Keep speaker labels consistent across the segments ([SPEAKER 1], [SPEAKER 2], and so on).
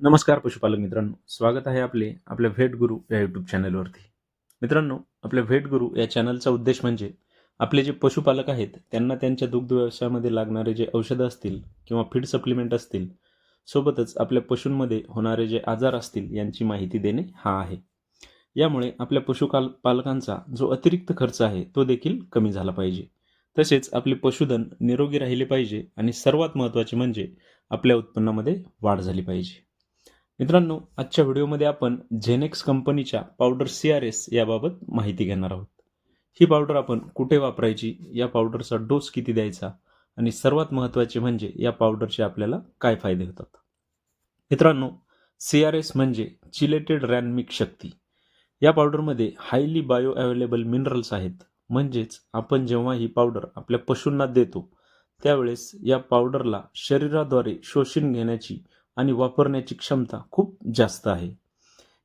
[SPEAKER 1] नमस्कार पशुपालक मित्रांनो स्वागत आहे आपले आपल्या भेट गुरु या यूट्यूब चॅनलवरती मित्रांनो आपल्या भेट गुरु या चॅनलचा उद्देश म्हणजे आपले जे पशुपालक आहेत त्यांना त्यांच्या दुग्ध व्यवसायामध्ये लागणारे जे औषधं असतील किंवा फीड सप्लिमेंट असतील सोबतच आपल्या पशूंमध्ये होणारे जे आजार असतील यांची माहिती देणे हा आहे. यामुळे आपल्या पशुकाल पालकांचा जो अतिरिक्त खर्च आहे तो देखील कमी झाला पाहिजे. तसेच आपले पशुधन निरोगी राहिले पाहिजे आणि सर्वात महत्त्वाचे म्हणजे आपल्या उत्पन्नामध्ये वाढ झाली पाहिजे. मित्रांनो आजच्या व्हिडिओमध्ये आपण झेनेक्स कंपनीच्या पावडर सी आर एस याबाबत माहिती घेणार आहोत. ही पावडर आपण कुठे वापरायची या पावडरचा डोस किती द्यायचा आणि सर्वात महत्त्वाचे म्हणजे या पावडरचे आपल्याला काय फायदे होतात. मित्रांनो सी आर एस म्हणजे चिलेटेड रॅनमिक शक्ती. या पावडरमध्ये हायली बायो अवेलेबल मिनरल्स आहेत. म्हणजेच आपण जेव्हा ही पावडर आपल्या पशूंना देतो त्यावेळेस या पावडरला शरीराद्वारे शोषून घेण्याची आणि वापरण्याची क्षमता खूप जास्त आहे.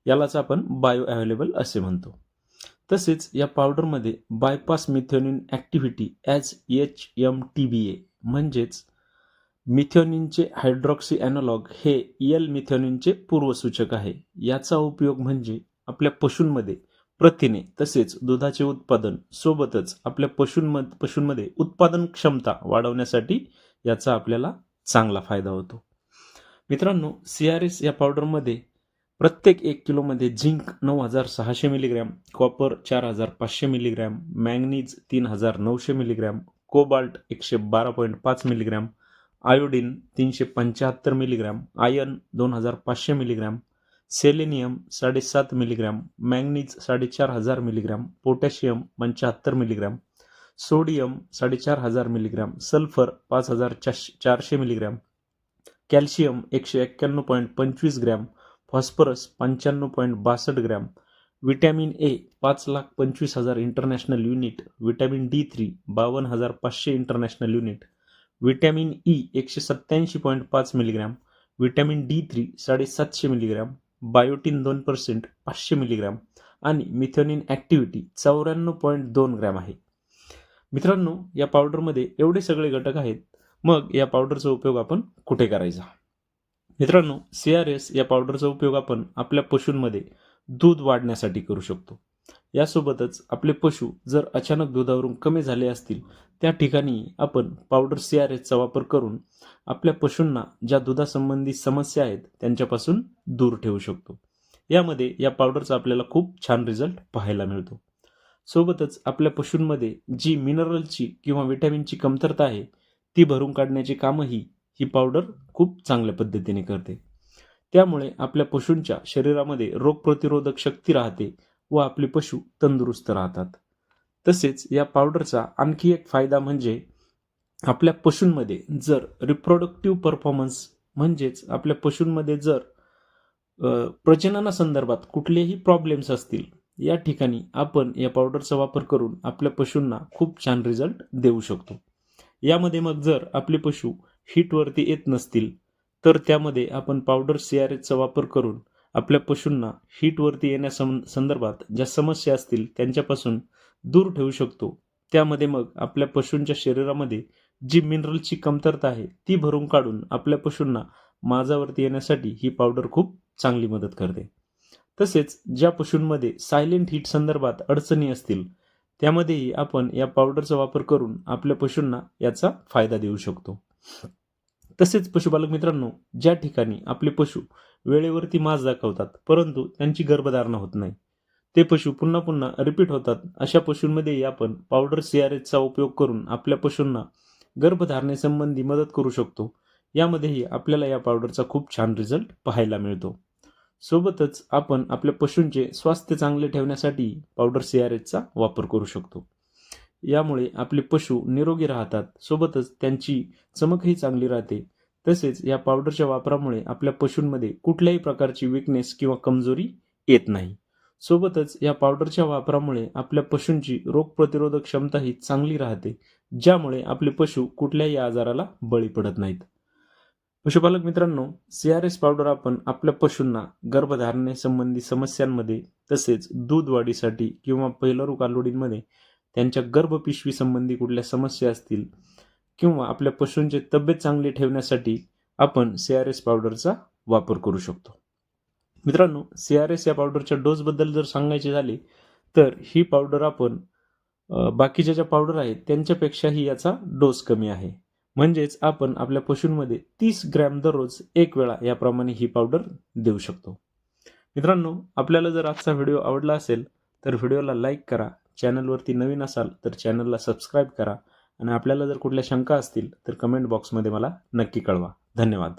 [SPEAKER 1] यालाच आपण बायो अवेलेबल असे म्हणतो. तसेच या पावडरमध्ये bypass methionine activity as H M T B A म्हणजेच मिथेनिनचे हायड्रॉक्सी ॲनॉलॉग हे एल मिथेनिनचे पूर्वसूचक आहे. याचा उपयोग म्हणजे आपल्या पशूंमध्ये प्रथिने तसेच दुधाचे उत्पादन सोबतच आपल्या पशूंम पशूंमध्ये उत्पादन क्षमता वाढवण्यासाठी याचा आपल्याला चांगला फायदा होतो. मित्रांनो सी आर एस या पावडरमध्ये प्रत्येक एक किलोमध्ये झिंक नऊ हजार सहाशे मिलीग्रॅम कॉपर चार हजार पाचशे मिलीग्रॅम मॅंगनीज तीन हजार नऊशे मिलीग्रॅम कोबाल्ट एकशे बारा पॉईंट पाच मिलीग्रॅम आयोडीन तीनशे पंच्याहत्तर मिलीग्रॅम आयन दोन हजार पाचशे मिलीग्रॅम सेलेनियम साडेसात मिलीग्रॅम मॅंगनीज साडेचार हजार मिलीग्रॅम पोटॅशियम पंच्याहत्तर मिलीग्रॅम सोडियम साडेचार हजार मिलीग्रॅम सल्फर पाच हजार चारशे चारशे मिलीग्रॅम कॅल्शियम एकशे एक्क्याण्णव पॉईंट पंचवीस ग्रॅम फॉस्फरस पंच्याण्णव पॉईंट बासष्ट ग्रॅम विटॅमिन ए पाच लाख पंचवीस हजार international unit vitamin D three बावन्न हजार पाचशे इंटरनॅशनल युनिट विटॅमिन ई एकशे सत्त्याऐंशी पॉईंट पाच मिलीग्रॅम विटॅमिन डी थ्री साडेसातशे मिलीग्रॅम बायोटीन दोन पर्सेंट पाचशे मिलीग्रॅम आणि मिथोनिन ॲक्टिव्हिटी चौऱ्याण्णव पॉईंट दोन ग्रॅम आहे. मित्रांनो या पावडरमध्ये एवढे सगळे घटक आहेत मग या पावडरचा उपयोग आपण कुठे करायचा? मित्रांनो सी आर एस या पावडरचा उपयोग आपण आपल्या पशूंमध्ये दूध वाढण्यासाठी करू शकतो. यासोबतच आपले पशु जर अचानक दुधावरून कमी झाले असतील त्या ठिकाणी आपण पावडर सी आर एसचा वापर करून आपल्या पशूंना ज्या दुधासंबंधी समस्या आहेत त्यांच्यापासून दूर ठेवू शकतो. यामध्ये या पावडरचा आपल्याला खूप छान रिझल्ट पाहायला मिळतो. सोबतच आपल्या पशूंमध्ये जी मिनरलची किंवा विटॅमिनची कमतरता आहे ती भरून काढण्याची कामंही ही पावडर खूप चांगल्या पद्धतीने करते. त्यामुळे आपल्या पशूंच्या शरीरामध्ये रोगप्रतिरोधक शक्ती राहते व आपले पशु तंदुरुस्त राहतात. तसेच या पावडरचा आणखी एक फायदा म्हणजे आपल्या पशूंमध्ये जर रिप्रोडक्टिव्ह परफॉर्मन्स म्हणजेच आपल्या पशूंमध्ये जर प्रजननासंदर्भात कुठलेही प्रॉब्लेम्स असतील या ठिकाणी आपण या पावडरचा वापर करून आपल्या पशूंना खूप छान रिझल्ट देऊ शकतो. यामध्ये मग जर आपले पशु हीटवरती येत नसतील तर त्यामध्ये आपण पावडर सी आर एचचा वापर करून आपल्या पशूंना हीटवरती येण्या संदर्भात ज्या समस्या असतील त्यांच्यापासून दूर ठेवू शकतो. त्यामध्ये मग आपल्या पशूंच्या शरीरामध्ये जी मिनरलची कमतरता आहे ती भरून काढून आपल्या पशूंना माझावरती येण्यासाठी ही पावडर खूप चांगली मदत करते. तसेच ज्या पशूंमध्ये सायलेंट हीट संदर्भात अडचणी असतील त्यामध्येही आपण या पावडरचा वापर करून आपल्या पशूंना याचा फायदा देऊ शकतो. तसेच पशुपालक मित्रांनो ज्या ठिकाणी आपले पशु वेळेवरती मांस दाखवतात परंतु त्यांची गर्भधारणा होत नाही ते पशु पुन्हा पुन्हा रिपीट होतात. अशा पशूंमध्येही आपण पावडर सी आर एचचा उपयोग करून आपल्या पशूंना गर्भधारणेसंबंधी मदत करू शकतो. यामध्येही आपल्याला या पावडरचा खूप छान रिझल्ट पाहायला मिळतो. सोबतच आपण आपल्या पशूंचे स्वास्थ्य चांगले ठेवण्यासाठी पावडर सी आर एचचा वापर करू शकतो. यामुळे आपले पशु निरोगी राहतात सोबतच त्यांची चमकही चांगली राहते. तसेच या पावडरच्या वापरामुळे आपल्या पशूंमध्ये कुठल्याही प्रकारची विकनेस किंवा कमजोरी येत नाही. सोबतच या पावडरच्या वापरामुळे आपल्या पशूंची रोगप्रतिरोधक क्षमता ही चांगली राहते ज्यामुळे आपले पशु कुठल्याही आजाराला बळी पडत नाहीत. पशुपालक मित्रांनो सी आर एस पावडर आपण आपल्या पशूंना गर्भधारणेसंबंधी समस्यांमध्ये तसेच दूध वाढीसाठी किंवा पहिलरू कालोडींमध्ये त्यांच्या गर्भपिशवी संबंधी कुठल्या समस्या असतील किंवा आपल्या पशूंची तब्येत चांगली ठेवण्यासाठी आपण सी आर एस पावडरचा वापर करू शकतो. मित्रांनो सी आर एस या पावडरच्या डोसबद्दल जर सांगायचे झाले तर ही पावडर आपण बाकीच्या ज्या पावडर आहेत त्यांच्यापेक्षाही याचा डोस कमी आहे. म्हणजेच आपण आपल्या पशूंमध्ये तीस ग्रॅम दररोज एक वेळा याप्रमाणे ही पावडर देऊ शकतो. मित्रांनो आपल्याला जर आजचा व्हिडिओ आवडला असेल तर व्हिडिओला लाईक करा चॅनलवरती नवीन असाल तर चॅनलला सबस्क्राईब करा आणि आपल्याला जर कुठल्या शंका असतील तर कमेंट बॉक्समध्ये मला नक्की कळवा. धन्यवाद.